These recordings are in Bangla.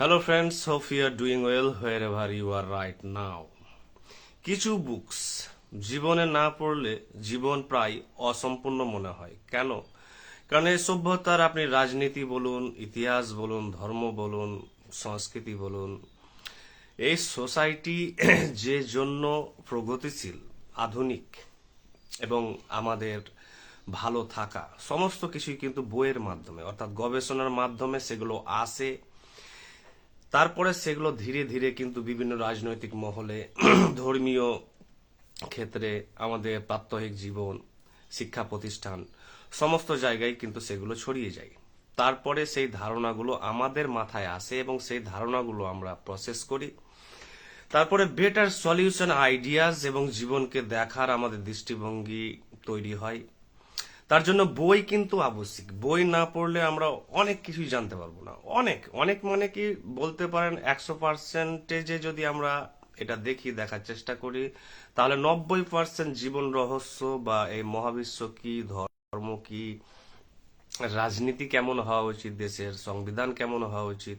Hello friends, hope you are doing well wherever you are right now. কিছু বুকস জীবনে না পড়লে জীবন প্রায় অসম্পূর্ণ মনে হয় কেন কারণ এই সভ্যতার আপনি রাজনীতি বলুন ইতিহাস বলুন ধর্ম বলুন সংস্কৃতি বলুন এই সোসাইটি যে জন্য প্রগতিশীল আধুনিক এবং আমাদের ভালো থাকা সমস্ত কিছুই কিন্তু বইয়ের মাধ্যমে অর্থাৎ গবেষণার মাধ্যমে সেগুলো আসে তারপরে সেগুলো ধীরে ধীরে কিন্তু বিভিন্ন রাজনৈতিক মহলে, ধর্মীয় ক্ষেত্রে আমাদের প্রাত্যহিক জীবন, শিক্ষা প্রতিষ্ঠান, সমস্ত জায়গায় কিন্তু সেগুলো ছড়িয়ে যায়। তারপরে সেই ধারণাগুলো আমাদের মাথায় আসে এবং সেই ধারণাগুলো আমরা প্রসেস করি। তারপরে বেটার সলিউশন আইডিয়াস এবং জীবনকে দেখার আমাদের দৃষ্টিভঙ্গি তৈরি হয়। তার জন্য বই কিন্তু আবশ্যিক। বই না পড়লে আমরা অনেক কিছুই জানতে পারব না। অনেক অনেক মানে কি বলতে পারেন, একশো পার্সেন্টেজে যদি আমরা এটা দেখি, দেখার চেষ্টা করি, তাহলে নব্বই পার্সেন্ট জীবন রহস্য বা এই মহাবিশ্ব কি, ধর্ম কি, রাজনীতি কেমন হওয়া উচিত, দেশের সংবিধান কেমন হওয়া উচিত,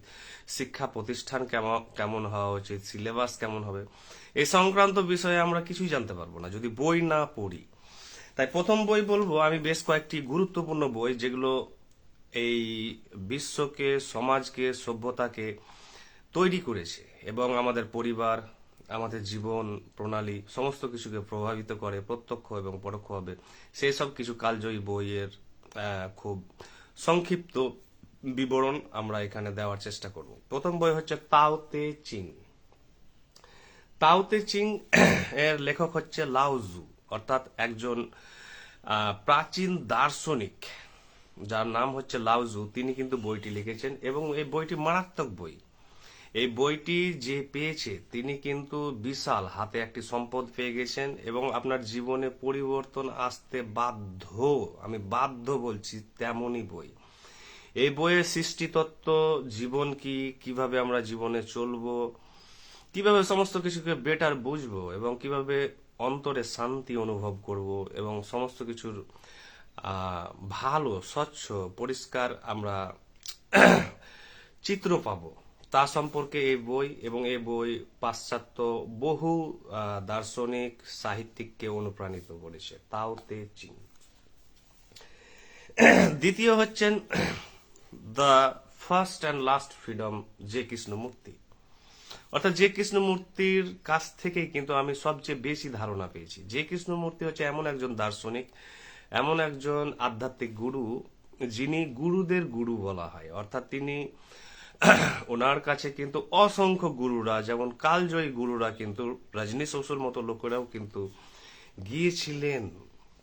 শিক্ষা প্রতিষ্ঠান কেমন হওয়া উচিত, সিলেবাস কেমন হবে এই সংক্রান্ত বিষয়ে আমরা কিছুই জানতে পারব না। যদি বই না পড়ি তাই প্রথম বই বলব, আমি বেশ কয়েকটি গুরুত্বপূর্ণ বই যেগুলো এই বিশ্বকে, সমাজকে, সভ্যতাকে তৈরি করেছে এবং আমাদের পরিবার, আমাদের জীবন প্রণালী সমস্ত কিছুকে প্রভাবিত করে প্রত্যক্ষ এবং পরোক্ষভাবে। সেই সব কিছু কালজয়ী বইয়ের খুব সংক্ষিপ্ত বিবরণ আমরা এখানে দেওয়ার চেষ্টা করব। প্রথম বই হচ্ছে তাও তে চিং। তাওতে চিং এর লেখক হচ্ছে লাউজু অর্থাৎ একজন প্রাচীন দার্শনিক, যার নাম হচ্ছে লাউজু তিনি কিন্তু বইটি লিখেছেন এবং এই বইটি মারাত্মক বই। এই বইটি যে পেয়েছে, তিনি কিন্তু বিশাল হাতে একটি সম্পদ পেয়ে গেছেন এবং আপনার জীবনে পরিবর্তন আসতে বাধ্য, আমি বাধ্য বলছি তেমনই বই। এই বইয়ের সৃষ্টিতত্ত্ব, জীবন কি, কীভাবে আমরা জীবনে চলবো, কীভাবে সমস্ত কিছুকে বেটার বুঝব এবং কীভাবে অন্তরে শান্তি অনুভব করব এবং সমস্ত কিছুর ভালো, স্বচ্ছ, পরিষ্কার আমরা চিত্র পাবো। তা সম্পর্কে এই বই এবং এই বই পাশ্চাত্য বহু দার্শনিক, সাহিত্যিককে অনুপ্রাণিত করেছে। তাও তে চিং দ্বিতীয় হচ্ছেন the first and last freedom, J Krishnamurti. অর্থাৎ যে কৃষ্ণমূর্তির কাছ থেকেই কিন্তু আমি সবচেয়ে বেশি ধারণা পেয়েছি। যে কৃষ্ণমূর্তি হচ্ছে এমন একজন দার্শনিক, এমন একজন আধ্যাত্মিক গুরু, যিনি গুরুদের গুরু বলা হয়। অর্থাৎ তিনি ওনার কাছে কিন্তু অসংখ্য গুরুরা, যেমন কালজয়ী গুরুরা কিন্তু রজনী শ্বশুর মতো লোকেরাও কিন্তু গিয়েছিলেন।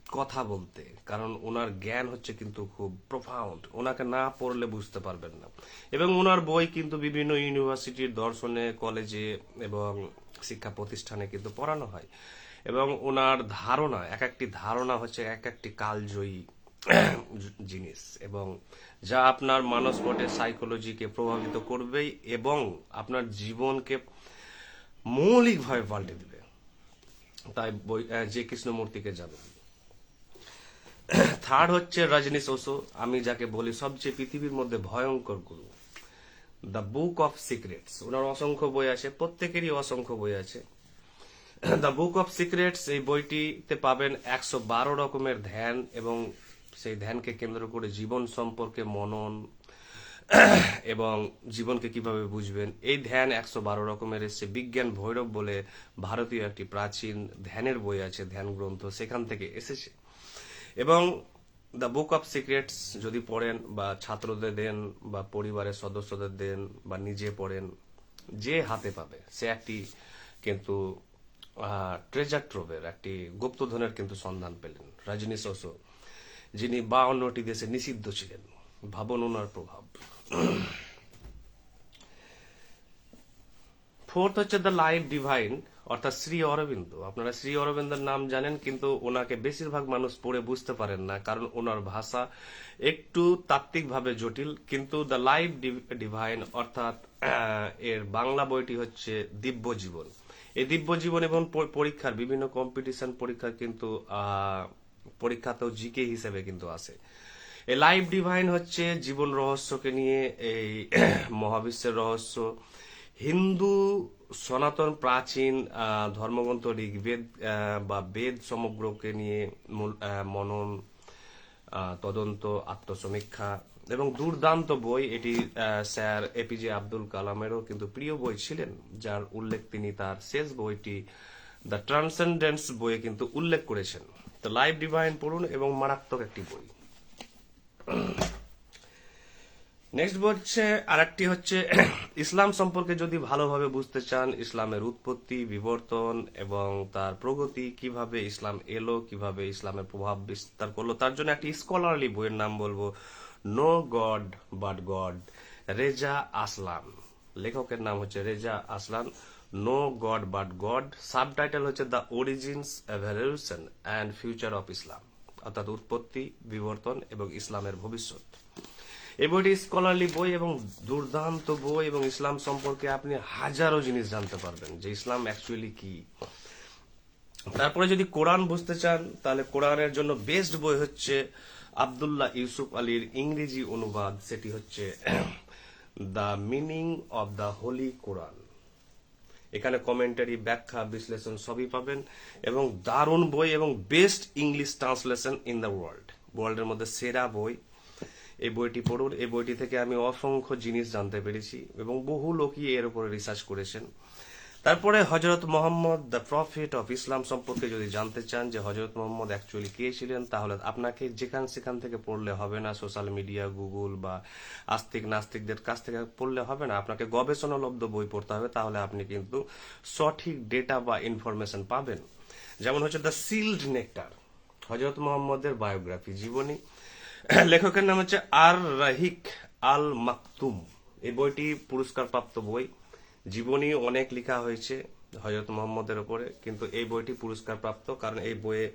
কথা বলতে, কারণ ওনার জ্ঞান হচ্ছে কিন্তু খুব প্রফাউন্ড ওনাকে না পড়লে বুঝতে পারবেন না। এবং ওনার বই কিন্তু বিভিন্ন ইউনিভার্সিটির দর্শনে, কলেজে এবং শিক্ষা প্রতিষ্ঠানে কিন্তু পড়ানো হয়। এবং ওনার ধারণা, এক একটি ধারণা হচ্ছে এক একটি কালজয়ী জিনিস। এবং যা আপনার মানসপটে সাইকোলজিকে প্রভাবিত করবেই এবং আপনার জীবনকে মৌলিকভাবে পাল্টে দিবে। তাই বই যে কৃষ্ণমূর্তিকে যাবেন। থার্ড হচ্ছে রজনী ওসো আমি যাকে বলি, সবচেয়ে পৃথিবীর মধ্যে ভয়ঙ্কর গুরু। দ্য বুক অফ সিক্রেটস ওনার অসংখ্য বই আছে, প্রত্যেকেরই অসংখ্য বই আছে। দ্য বুক অফ সিক্রেটস এই বইটিতে পাবেন একশো বারো রকমের ধ্যান এবং সেই ধ্যানকে কেন্দ্র করে জীবন সম্পর্কে মনন এবং জীবনকে কীভাবে বুঝবেন। এই ধ্যান একশো বারো রকমের এসছে। বিজ্ঞান ভৈরব বলে ভারতীয় একটি প্রাচীন ধ্যানের বই আছে, ধ্যান গ্রন্থ। সেখান থেকে এসেছে। এবং দ্য বুক অফ সিক্রেটস যদি পড়েন বা ছাত্রদের দেন বা পরিবারের সদস্যদের দেন বা নিজে পড়েন, যে হাতে পাবে। সে একটি কিন্তু ট্রেজার ট্রোভের একটি গুপ্তধনের কিন্তু সন্ধান পেলেন। রজনী ওসো যিনি বাউন্নটি দেশে নিষিদ্ধ ছিলেন। ভাবন ওনার প্রভাব। ফোর্থ হচ্ছে দ্য লাইফ ডিভাইন অর্থাৎ শ্রী অরবিন্দ। আপনারা শ্রী অরবিন্দের নাম জানেন, কিন্তু ওনাকে বেশিরভাগ মানুষ পড়ে বুঝতে পারেন না, কারণ ওনার ভাষা একটু তাত্ত্বিকভাবে জটিল, কিন্তু দ্য লাইফ ডিভাইন অর্থাৎ এর বাংলা বইটি হচ্ছে দিব্য জীবন এই দিব্য জীবন এবং পরীক্ষার বিভিন্ন কম্পিটিশন পরীক্ষার কিন্তু পরীক্ষাতেও জিকে হিসেবে কিন্তু আসে। এ লাইফ ডিভাইন হচ্ছে জীবন রহস্যকে নিয়ে, এই মহাবিশ্বের রহস্য হিন্দু সনাতন প্রাচীন ধর্মগ্রন্থ ঋগ্বেদ বা বেদ সমগ্রকে নিয়ে মনন তদন্ত, আত্মসমীক্ষা এবং দুর্দান্ত বই। এটি স্যার এপিজে আব্দুল কালামেরও কিন্তু প্রিয় বই ছিলেন, যার উল্লেখ তিনি তার শেষ বইটি দ্য ট্রান্সেন্ডেন্স বইয়ে কিন্তু উল্লেখ করেছেন। তো লাইভ ডিভাইন পড়ুন এবং মারাত্মক একটি বই। নেক্সট হচ্ছে আরেকটি হচ্ছে, ইসলাম সম্পর্কে যদি ভালোভাবে বুঝতে চান, ইসলামের উৎপত্তি, বিবর্তন এবং তার প্রগতি, কীভাবে ইসলাম এলো, কীভাবে ইসলামের প্রভাব বিস্তার করল, তার জন্য একটি স্কলারলি বইয়ের নাম বলব no god but god Reza Aslan লেখকের নাম হচ্ছে Reza Aslan no god but god subtitle হচ্ছে the origins evolution and future of Islam অর্থাৎ উৎপত্তি, বিবর্তন এবং ইসলামের ভবিষ্যৎ। এই বইটি স্কলারলি বই এবং দুর্দান্ত বই এবং ইসলাম সম্পর্কে আপনি হাজারো জিনিস জানতে পারবেন যে ইসলাম অ্যাকচুয়ালি কি। তারপরে যদি কোরআন বুঝতে চান, তাহলে কোরআনের জন্য বেস্ট বই হচ্ছে আব্দুল্লাহ ইউসুফ আলীর ইংরেজি অনুবাদ, সেটি হচ্ছে the meaning of the holy Quran এখানে কমেন্টারি ব্যাখ্যা, বিশ্লেষণ সবই পাবেন এবং দারুণ বই এবং best English translation in the world ওয়ার্ল্ডের মধ্যে সেরা বই। এই বইটি পড়ুন। এই বইটি থেকে আমি অসংখ্য জিনিস জানতে পেরেছি এবং বহু লোকই এর উপরে রিসার্চ করেছেন। তারপরে হজরত Muhammad the prophet of Islam সম্পর্কে যদি জানতে চান যে হজরত মোহাম্মদ অ্যাকচুয়ালি কে ছিলেন, তাহলে আপনাকে যেখান সেখান থেকে পড়লে হবে না সোশ্যাল মিডিয়া গুগল বা আস্তিক নাস্তিকদের কাছ থেকে পড়লে হবে না। আপনাকে গবেষণালব্ধ বই পড়তে হবে, তাহলে আপনি কিন্তু সঠিক ডেটা বা ইনফরমেশন পাবেন। যেমন হচ্ছে দ্য সিল্ড নেকটার হজরত মোহাম্মদের বায়োগ্রাফি জীবনী। লেখকের নাম হচ্ছে আর রাহিক আল মাকতুম এই বইটি পুরস্কারপ্রাপ্ত বই। জীবনী অনেক লেখা হয়েছে হজরত মোহাম্মদের ওপরে কিন্তু এই বইটি পুরস্কারপ্রাপ্ত কারণ এই বইয়ে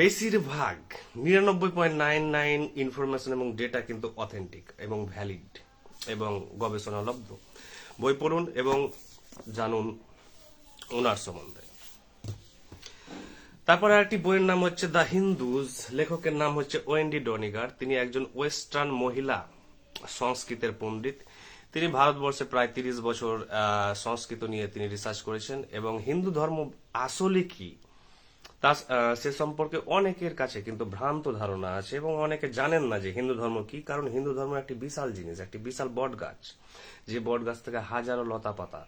বেশিরভাগ নিরানব্বই পয়েন্ট নাইন নাইন ইনফরমেশন এবং ডেটা কিন্তু অথেন্টিক এবং ভ্যালিড এবং গবেষণালব্ধ। বই পড়ুন এবং জানুন ওনার সম্বন্ধে। তারপরে একটি বইয়ের নাম হচ্ছে দ্য হিন্দুজ লেখকের নাম হচ্ছে ওয়েন্ডি ডনিগার। তিনি একজন ওয়েস্টার্ন মহিলা সংস্কৃতের পণ্ডিত। তিনি ভারতবর্ষে প্রায় তিরিশ বছর সংস্কৃত নিয়ে তিনি রিসার্চ করেছেন এবং হিন্দু ধর্ম আসলে কি? তা সে সম্পর্কে অনেকের কাছে কিন্তু ভ্রান্ত ধারণা আছে এবং অনেকে জানেন না যে হিন্দু ধর্ম কি, কারণ হিন্দু ধর্ম একটি বিশাল জিনিস, একটি বিশাল বট গাছ যে বট গাছ থেকে হাজারো লতা পাতা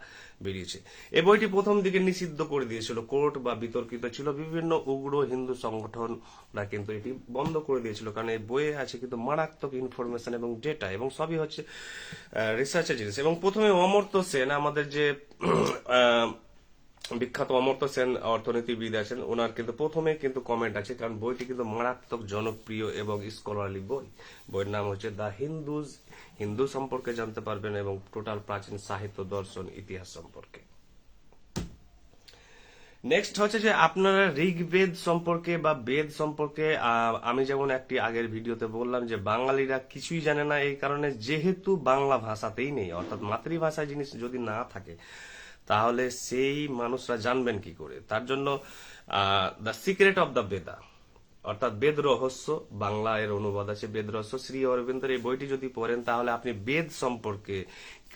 বেরিয়েছে। এই বইটি প্রথম দিকে নিষিদ্ধ করে দিয়েছিল, কোর্ট বা বিতর্কিত ছিল, বিভিন্ন উগ্র হিন্দু সংগঠনরা কিন্তু এটি বন্ধ করে দিয়েছিল, কারণ এই বইয়ে আছে কিন্তু মারাত্মক ইনফরমেশন এবং ডেটা এবং সবই হচ্ছে রিসার্চের জিনিস। এবং প্রথমে অমর্ত্য সেন আমাদের যে বিখ্যাত অমর্ত্য সেন অর্থনীতিবিদ আছেন। ওনার কিন্তু প্রথমে কিন্তু কমেন্ট আছে, কারণ বইটি কিন্তু মারাত্মক জনপ্রিয় এবং স্কলারলি বই। বইয়ের নাম হচ্ছে দ্য হিন্দুজ হিন্দু সম্পর্কে জানতে পারবেন এবং টোটাল প্রাচীন সাহিত্য, দর্শন, ইতিহাস সম্পর্কে। নেক্সট হচ্ছে যে আপনারা ঋগ্বেদ সম্পর্কে বা বেদ সম্পর্কে আমি যেমন একটি আগের ভিডিওতে বললাম যে বাঙালিরা কিছুই জানে না, এই কারণে যেহেতু বাংলা ভাষাতেই নেই, অর্থাৎ মাতৃভাষা জিনিস যদি না থাকে তাহলে সেই মানুষরা জানবেন কি করে। তার জন্য দ্য সিক্রেট অফ দ্য বেদা অর্থাৎ বেদ রহস্য, বাংলা এর অনুবাদ আছে বেদ রহস্য। শ্রী অরবিন্দের এই বইটি যদি পড়েন, তাহলে আপনি বেদ সম্পর্কে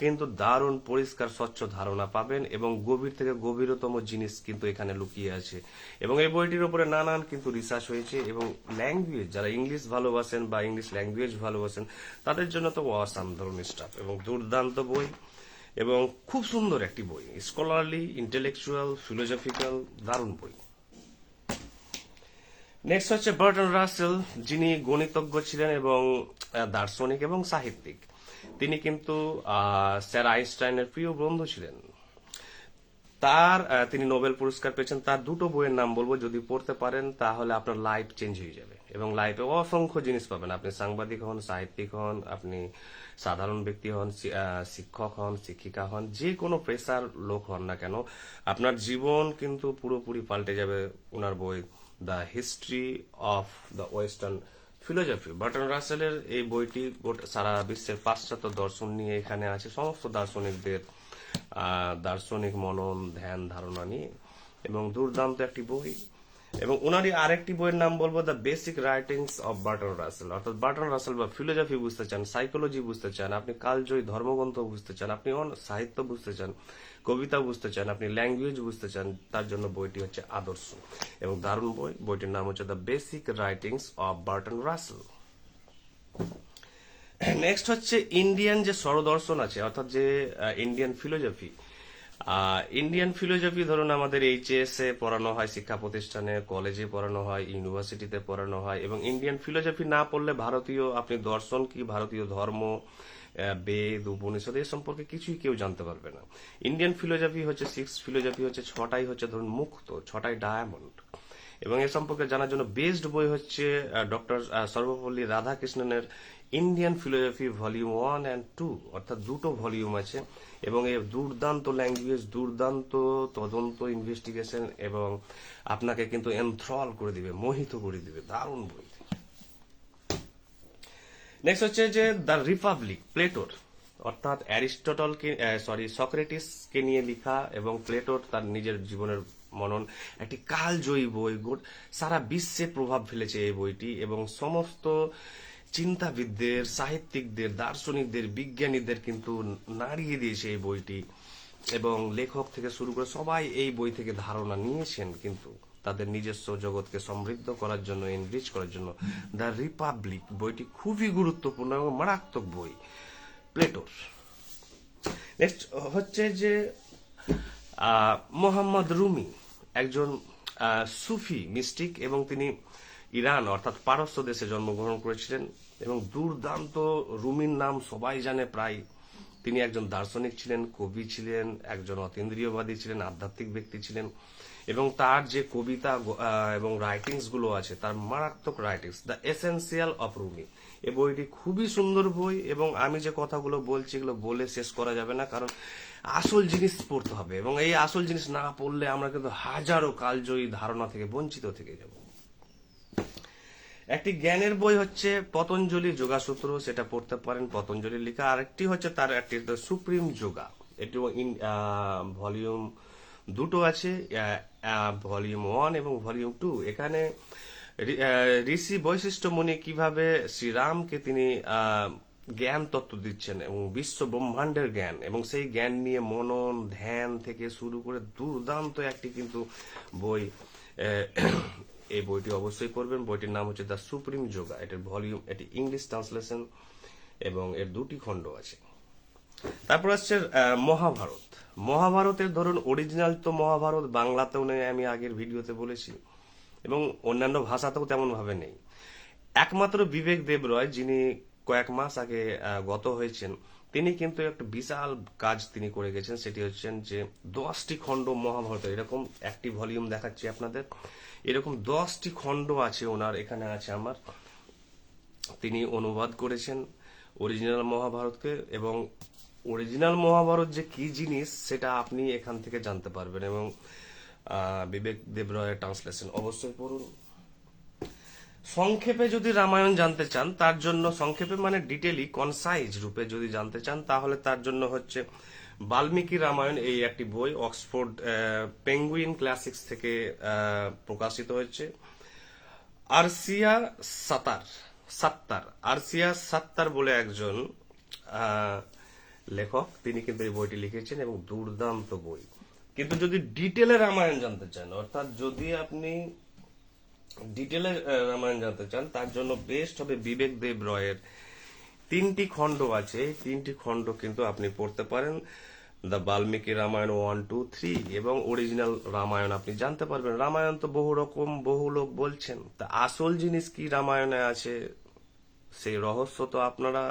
কিন্তু দারুণ পরিষ্কার, স্বচ্ছ ধারণা পাবেন এবং গভীর থেকে গভীরতম জিনিস কিন্তু এখানে লুকিয়ে আছে। এবং এই বইটির উপরে নানান কিন্তু রিসার্চ হয়েছে এবং ল্যাঙ্গুয়েজ যারা ইংলিশ ভালোবাসেন বা ইংলিশ ল্যাঙ্গুয়েজ ভালোবাসেন, তাদের জন্য তো অসাম ধরনের স্টাফ এবং দুর্দান্ত বই। এবং খুব সুন্দর একটি বই স্কলারলি ইন্টেলেকচুয়াল ফিলোজফিক্যাল দারুণ বই। নেক্সট হচ্ছে বার্টন রাসেল যিনি গণিতজ্ঞ ছিলেন এবং দার্শনিক এবং সাহিত্যিক। তিনি কিন্তু স্যার আইনস্টাইনের প্রিয় বন্ধু ছিলেন। তার তিনি নোবেল পুরস্কার পেয়েছেন। তার দুটো বইয়ের নাম বলব, যদি পড়তে পারেন, তাহলে আপনার লাইফ চেঞ্জ হয়ে যাবে। এবং লাইফে অসংখ্য জিনিস পাবেন। আপনি সাংবাদিক হন, সাহিত্যিক হন, আপনি সাধারণ ব্যক্তি হন শিক্ষক হন, শিক্ষিকা হন, যে কোনো পেশার লোক হন না কেন, আপনার জীবন কিন্তু পুরোপুরি পাল্টে যাবে ওনার বই the history of the western philosophy Bertrand রাসেলের এই বইটি সারা বিশ্বের পাশ্চাত্য দর্শন নিয়ে এখানে আছে। সমস্ত দার্শনিকদের দার্শনিক মনন, ধ্যান, ধারণা নিয়ে। এবং দুর্দান্ত একটি বই। এবং ওনারই আরেকটি বইয়ের নাম বলব the basic writings of Bertrand Russell অর্থাৎ বার্টন রাসেল বা ফিলোজফি বুঝতে চান সাইকোলজি বুঝতে চান, আপনি কালজয়ী ধর্মগ্রন্থ বুঝতে চান, আপনি সাহিত্য বুঝতে চান, কবিতা বুঝতে চান, আপনি ল্যাঙ্গুয়েজ বুঝতে চান, তার জন্য বইটি হচ্ছে আদর্শ। এবং দারুণ বই, বইটির নাম হচ্ছে the basic writings of Bertrand Russell next হচ্ছে ইন্ডিয়ান যে স্বরদর্শন আছে, অর্থাৎ যে ইন্ডিয়ান ফিলোজফি ইন্ডিয়ান ফিলোজফি ধরুন আমাদের এইচএস এ পড়ানো হয়, শিক্ষা প্রতিষ্ঠানে কলেজে পড়ানো হয় ইউনিভার্সিটিতে পড়ানো হয় এবং ইন্ডিয়ান ফিলোজফি না পড়লে ভারতীয়, আপনি দর্শন কি ভারতীয় ধর্ম বেদ, উপনিষদ, এ সম্পর্কে কিছুই কেউ জানতে পারবে না। ইন্ডিয়ান ফিলোজফি হচ্ছে সিক্স ফিলোজফি হচ্ছে ছটাই হচ্ছে ধরুন মুক্ত, ছটাই ডায়মন্ড এবং এ সম্পর্কে জানার জন্য বেস্ট বই হচ্ছে doctor Sarvepalli রাধাকৃষ্ণনের Indian philosophy volume one and two অর্থাৎ দুটো ভলিউম আছে, এবং এর দুর্দান্ত ল্যাঙ্গুয়েজ দুর্দান্ত তদন্ত ইনভেস্টিগেশন এবং আপনাকে কিন্তু এনথ্রল করে দিবে, মোহিত করে দিবে, দারুণ বই। নেক্সট হচ্ছে যে দ্য রিপাবলিক প্লেটোর অর্থাৎ অ্যারিস্টটলকে সরি সক্রেটিসকে নিয়ে লেখা, এবং প্লেটোর তার নিজের জীবনের মনন, একটি কালজয়ী বই সারা বিশ্বে প্রভাব ফেলেছে এই বইটি, এবং সমস্ত চিন্তাবিদদের, সাহিত্যিকদের, দার্শনিকদের, বিজ্ঞানীদের কিন্তু নাড়িয়ে দিয়েছে এই বইটি এবং লেখক থেকে শুরু করে সবাই এই বই থেকে ধারণা নিয়েছেন কিন্তু তাদের নিজস্ব জগৎকে সমৃদ্ধ করার জন্য এনরিচ করার জন্য দ্য রিপাবলিক বইটি খুবই গুরুত্বপূর্ণ এবং মারাত্মক বই, প্লেটোর। নেক্সট হচ্ছে যে মোহাম্মদ রুমি একজন সুফি, মিস্টিক এবং তিনি ইরান অর্থাৎ পারস্য দেশে জন্মগ্রহণ করেছিলেন। এবং দুর্দান্ত রুমির নাম সবাই জানে প্রায়। তিনি একজন দার্শনিক ছিলেন, কবি ছিলেন, একজন অতীন্দ্রিয়বাদী ছিলেন, আধ্যাত্মিক ব্যক্তি ছিলেন এবং তার যে কবিতা এবং রাইটিংসগুলো আছে, তার মারাত্মক writings the essential of Rumi এই বইটি খুবই সুন্দর বই এবং আমি যে কথাগুলো বলছি এগুলো বলে শেষ করা যাবে না, কারণ আসল জিনিস পড়তে হবে এবং এই আসল জিনিস না পড়লে আমরা কিন্তু হাজারো কালজয়ী ধারণা থেকে, বঞ্চিত থেকে যাব। একটি জ্ঞানের বই হচ্ছে পতঞ্জলি যোগাসূত্র, সেটা পড়তে পারেন। পতঞ্জলি লেখা। আরেকটি হচ্ছে তার একটি সুপ্রিম যোগা। এটি ভলিউম দুটো আছে ভলিউম ওয়ান এবং ভলিউম টু। এখানে ঋষি বৈশিষ্ট্য মুনি কীভাবে শ্রীরামকে তিনি জ্ঞান তত্ত্ব দিচ্ছেন এবং বিশ্ব ব্রহ্মাণ্ডের জ্ঞান এবং সেই জ্ঞান নিয়ে মনন, ধ্যান থেকে শুরু করে দুর্দান্ত একটি কিন্তু বই এই বইটি অবশ্যই পড়বেন। বইটির নাম হচ্ছে দ্য সুপ্রিম যোগা। এটার ভলিউম, এটি ইংলিশ ট্রান্সলেশন এবং এর দুটি খণ্ড আছে। তারপর আসছে মহাভারত। মহাভারতের ধরুন অরিজিনাল তো মহাভারত, বাংলাতেও নেই, আমি আগের ভিডিওতে বলেছি। এবং অন্যান্য ভাষাতেও তেমন ভাবে নেই। একমাত্র বিবেক দেব রয়, যিনি কয়েক মাস আগে গত হয়েছেন, তিনি কিন্তু একটা বিশাল কাজ তিনি করে গেছেন, সেটি হচ্ছেন যে দশটি খণ্ড মহাভারত এরকম একটি ভলিউম দেখাচ্ছি আপনাদের। এরকম দশটি খণ্ড আছে ওনার, এখানে আছে আমার। তিনি অনুবাদ করেছেন অরিজিনাল মহাভারতকে এবং অরিজিনাল মহাভারত যে কি জিনিস সেটা আপনি এখান থেকে জানতে পারবেন এবং বিবেক দেবরয়ের ট্রান্সলেশন। অবশ্যই পড়ুন। সংক্ষেপে যদি রামায়ণ জানতে চান, তার জন্য সংক্ষেপে মানে ডিটেলি কনসাইজ রূপে যদি জানতে চান, তাহলে তার জন্য হচ্ছে বাল্মীকি রামায়ণ এই একটি বই, অক্সফোর্ড পেঙ্গুইন ক্লাসিক্স থেকে প্রকাশিত হয়েছে। আরসিয়া সাতার, সাত্তার, আরসিয়া সাত্তার বলে একজন লেখক, তিনি কিন্তু এই বইটি লিখেছেন এবং দুর্দান্ত বই। কিন্তু যদি ডিটেলে রামায়ণ জানতে চান, অর্থাৎ যদি আপনি ডিটেলে রামায়ণ জানতে চান, তার জন্য বেস্ট হবে বিবেক দেব রয়ের তিনটি খণ্ড আছে, এই তিনটি খণ্ড কিন্তু আপনি পড়তে পারেন। The Valmiki Ramayana one two three এবং অরিজিনাল রামায়ণ আপনি জানতে পারবেন। রামায়ণ তো বহু রকম, বহু লোক বলছেন। তা আসল জিনিস কি রামায়ণে আছে? সেই রহস্য তো আপনারা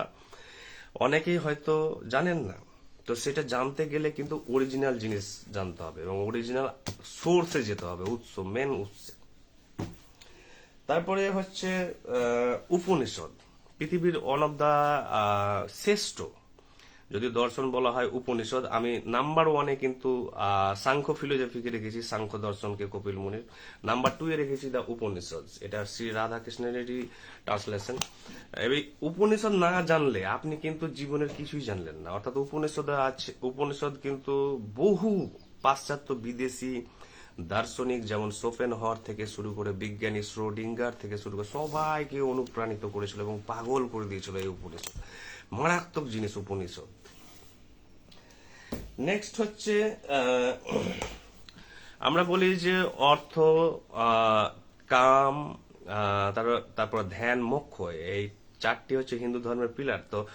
অনেকেই হয়তো জানেন না। তো সেটা জানতে গেলে কিন্তু অরিজিনাল জিনিস জানতে হবে এবং অরিজিনাল সোর্সে যেতে হবে, উৎস মেন উৎসে। তারপরে হচ্ছে উপনিষদ। পৃথিবীর ওয়ান অফ দ্য শ্রেষ্ঠ। যদি দর্শন বলা হয় উপনিষদ, আমি নাম্বার ওয়ানে কিন্তু সাংখ্য ফিলোজফিকে রেখেছি, সাংখ্য দর্শনকে কপিল মুনির। নাম্বার টু এ রেখেছি দ্য উপনিষদ, এটা শ্রী রাধাকৃষ্ণেরই ট্রান্সলেশন এই উপনিষদ না জানলে আপনি কিন্তু জীবনের কিছুই জানলেন না। অর্থাৎ উপনিষদ আছে, উপনিষদ কিন্তু বহু পাশ্চাত্য বিদেশি দার্শনিক যেমন সোফেন হর থেকে শুরু করে বিজ্ঞানী শ্রোডিঙ্গার থেকে শুরু করে সবাইকে অনুপ্রাণিত করেছিল এবং পাগল করে দিয়েছিল এই উপনিষদ। মারাত্মক জিনিস উপনিষদ। নেক্সট হচ্ছে আমরা বলি যে অর্থ কাম তারপর- ধ্যান, মোক্ষ। এই চারটি হচ্ছে হিন্দু ধর্মের পিলার তো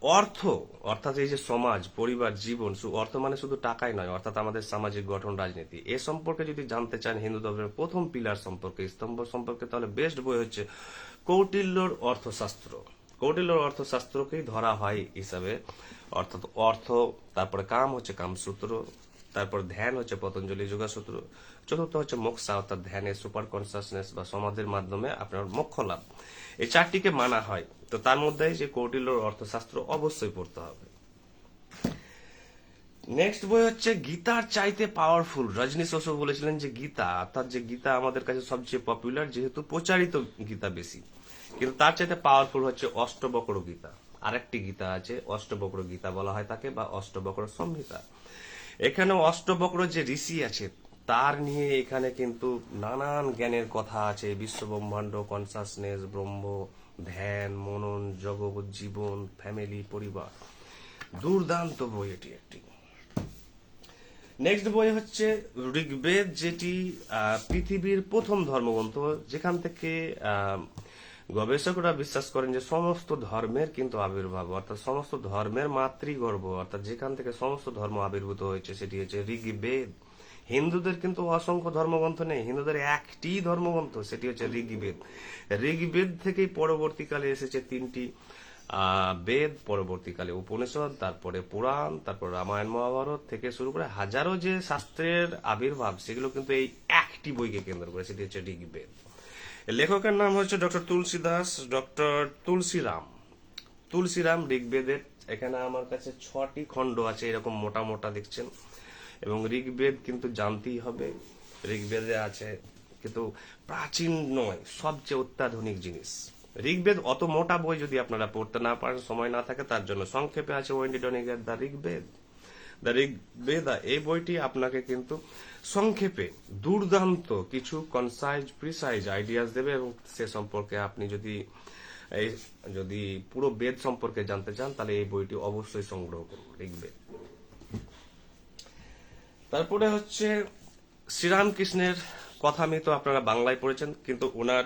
অর্থ, অর্থাৎ এই যে সমাজ, পরিবার, জীবন অর্থ মানে শুধু টাকাই নয়, অর্থাৎ আমাদের সামাজিক গঠন, রাজনীতি। এ সম্পর্কে যদি জানতে চান, হিন্দু ধর্মের প্রথম পিলার সম্পর্কে, স্তম্ভ সম্পর্কে, তাহলে বেস্ট বই হচ্ছে কৌটিল্যর অর্থশাস্ত্র। কৌটিল্যর অর্থশাস্ত্রকেই ধরা হয় হিসাবে, অর্থাৎ অর্থ, তারপরে কাম হচ্ছে কামসূত্র তারপর ধ্যান হচ্ছে পতঞ্জলি যোগাসূত্র। চতুর্থ হচ্ছে মোক্ষা, অর্থাৎ ধ্যানের সুপার কনসাসনেস বা সমাধির মাধ্যমে আপনার মোক্ষ লাভ। এই চারটিকে মানা হয়। তো তার মধ্যে যে কৌটিল্যর অর্থশাস্ত্র অবশ্যই পড়তে হবে। নেক্সট বই হচ্ছে গীতার চাইতে পাওয়ারফুল রজনী বসু বলেছিলেন যে গীতা, অর্থাৎ যে গীতা আমাদের কাছে সবচেয়ে পপুলার যেহেতু প্রচারিত গীতা বেশি। কিন্তু তার চাইতে পাওয়ারফুল হচ্ছে অষ্টবক্র গীতা। আরেকটি গীতা আছে, অষ্টবক্র গীতা বলা হয় তাকে, বা অষ্টবক্র সংহিতা। এখানে অষ্টবক্র যে ঋষি আছে, তার নিয়ে এখানে কিন্তু নানান জ্ঞানের কথা আছে। বিশ্ব ব্রহ্মাণ্ড কনসাসনেস ব্রহ্ম, ধ্যান, মনন, জগৎ, জীবন ফ্যামিলি পরিবার। দুর্দান্ত বই এটি একটি। নেক্সট বই হচ্ছে ঋগ্বেদ, যেটি পৃথিবীর প্রথম ধর্মগ্রন্থ, যেখান থেকে গবেষকরা বিশ্বাস করেন যে সমস্ত ধর্মের কিন্তু আবির্ভাব, অর্থাৎ সমস্ত ধর্মের মাতৃগর্ভ, অর্থাৎ যেখান থেকে সমস্ত ধর্ম আবির্ভূত হয়েছে, সেটি হচ্ছে ঋগ্বেদ হিন্দুদের কিন্তু অসংখ্য ধর্মগ্রন্থ নেই, হিন্দুদের একটি ধর্মগ্রন্থ, সেটি হচ্ছে ঋগ্বেদ ঋগ্বেদ থেকেই পরবর্তীকালে এসেছে তিনটি বেদ, পরবর্তীকালে উপনিষদ, তারপরে পুরাণ, তারপর রামায়ণ, মহাভারত থেকে শুরু করে হাজারো যে শাস্ত্রের আবির্ভাব, সেগুলো কিন্তু এই একটি বইকে কেন্দ্র করে, সেটি হচ্ছে ঋগ্বেদ লেখকের নাম হচ্ছে ডক্টর তুলসী দাস, ডক্টর তুলসীরাম তুলসীরাম ঋগ্বেদের, এখানে আমার কাছে ছটি খণ্ড আছে, এরকম মোটা মোটা দেখছেন। এবং ঋগ্বেদ কিন্তু জানতেই হবে, ঋগ্বেদে আছে কিন্তু প্রাচীন নয়, সবচেয়ে অত্যাধুনিক জিনিস। ঋগ্বেদ অত মোটা বই যদি আপনারা পড়তে না পারেন, সময় না থাকে, তার জন্য সংক্ষেপে আছে ওয়েন্ডি ডনিগের দ্য ঋগ্বেদ। দ্য ঋগ্বেদা এই বইটি আপনাকে কিন্তু সংক্ষেপে দুর্দান্ত কিছু কনসাইজ প্রিসাইজ আইডিয়াস দেবে এবং সে সম্পর্কে আপনি যদি এই, যদি পুরো বেদ সম্পর্কে জানতে চান, তাহলে এই বইটি অবশ্যই সংগ্রহ করুন ঋগ্বেদ তারপরে হচ্ছে শ্রীরামকৃষ্ণের কথা আমি তো আপনারা বাংলায় পড়েছেন, কিন্তু ওনার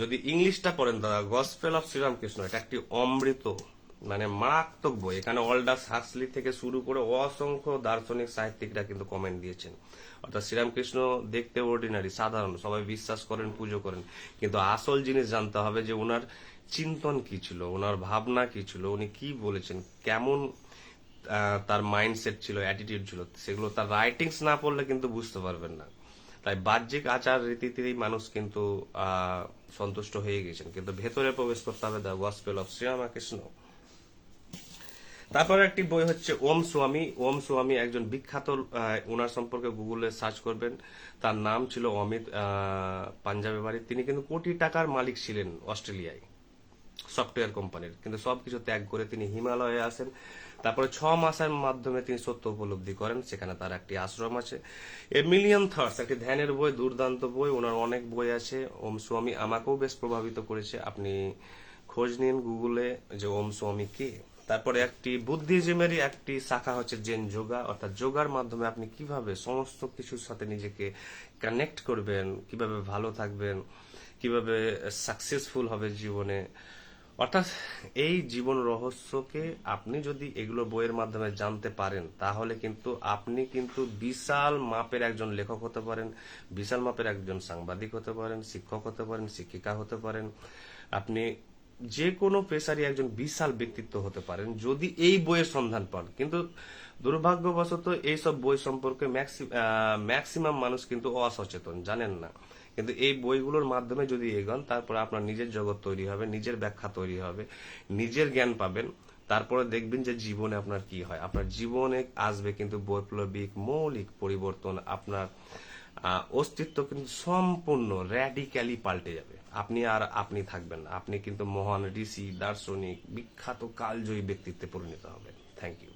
যদি ইংলিশটা পড়েন দাদা গসপেল অফ শ্রীরামকৃষ্ণ, এটা একটি অমৃত মানে মারাত্মক বই। এখানে অলডাস হাসলি থেকে শুরু করে অসংখ্য দার্শনিক সাহিত্যিকরা কিন্তু কমেন্ট দিয়েছেন। অর্থাৎ শ্রীরামকৃষ্ণ দেখতে অর্ডিনারি সাধারণ, সবাই বিশ্বাস করেন, পুজো করেন। কিন্তু আসল জিনিস জানতে হবে যে ওনার চিন্তন কি ছিল ওনার ভাবনা কি ছিল, উনি কি বলেছেন, কেমন তার মাইন্ডসেট ছিল অ্যাটিটিউড ছিল, সেগুলো তার রাইটিংস না পড়লে কিন্তু বুঝতে পারবেন না। তাই বাহ্যিক আচার রীতিতেই মানুষ কিন্তু সন্তুষ্ট হয়ে গেছেন। কিন্তু ভেতরে প্রবেশ করতে হবে দ্য গসপেল অফ শ্রীরামকৃষ্ণ। তারপর একটি বই হচ্ছে ওম স্বামী ওম স্বামী একজন বিখ্যাত ওনার সম্পর্কে গুগলে সার্চ করবেন। তার নাম ছিল অমিত পাঞ্জাবে বাড়ি তিনি কিন্তু কোটি টাকার মালিক ছিলেন অস্ট্রেলিয়ায়, সফটওয়্যার কোম্পানির। কিন্তু সবকিছু ত্যাগ করে তিনি হিমালয়ে আসেন। তারপরে ছ মাসের মাধ্যমে তিনি সত্য উপলব্ধি করেন, সেখানে তার একটি আশ্রম আছে। এ মিলিয়ন থটস একটি ধ্যানের বই, দুর্দান্ত বই ওনার অনেক বই আছে। ওম স্বামী আমাকেও বেশ প্রভাবিত করেছে। আপনি খোঁজ নিন গুগলে যে ওম স্বামী কে। তারপরে একটি বুদ্ধিজমেরই একটি শাখা হচ্ছে জেন যোগা, অর্থাৎ যোগার মাধ্যমে আপনি কীভাবে সমস্ত কিছুর সাথে নিজেকে কানেক্ট করবেন, কীভাবে ভালো থাকবেন, কীভাবে সাকসেসফুল হবে জীবনে। অর্থাৎ এই জীবন রহস্যকে আপনি যদি এগুলো বইয়ের মাধ্যমে জানতে পারেন, তাহলে কিন্তু আপনি কিন্তু বিশাল মাপের একজন লেখক হতে পারেন, বিশাল মাপের একজন সাংবাদিক হতে পারেন, শিক্ষক হতে পারেন, শিক্ষিকা হতে পারেন। আপনি যে কোনো পেশারই একজন বিশাল ব্যক্তিত্ব হতে পারেন যদি এই বইয়ের সন্ধান পান। কিন্তু দুর্ভাগ্যবশত এইসব বই সম্পর্কে ম্যাক্সিমাম মানুষ কিন্তু অসচেতন, জানেন না। কিন্তু এই বইগুলোর মাধ্যমে যদি এগোন, তারপর আপনার নিজের জগৎ তৈরি হবে, নিজের ব্যাখ্যা তৈরি হবে, নিজের জ্ঞান পাবেন, তারপরে দেখবেন যে জীবনে আপনার কি হয়। আপনার জীবনে আসবে কিন্তু বৈপ্লবিক, মৌলিক পরিবর্তন, আপনার অস্তিত্ব কিন্তু সম্পূর্ণ র্যাডিক্যালি পাল্টে যাবে। আপনি আর আপনি থাকবেন না। আপনি কিন্তু মহান ঋষি, দার্শনিক, বিখ্যাত কালজয়ী ব্যক্তিত্বে পরিণত হবেন। Thank you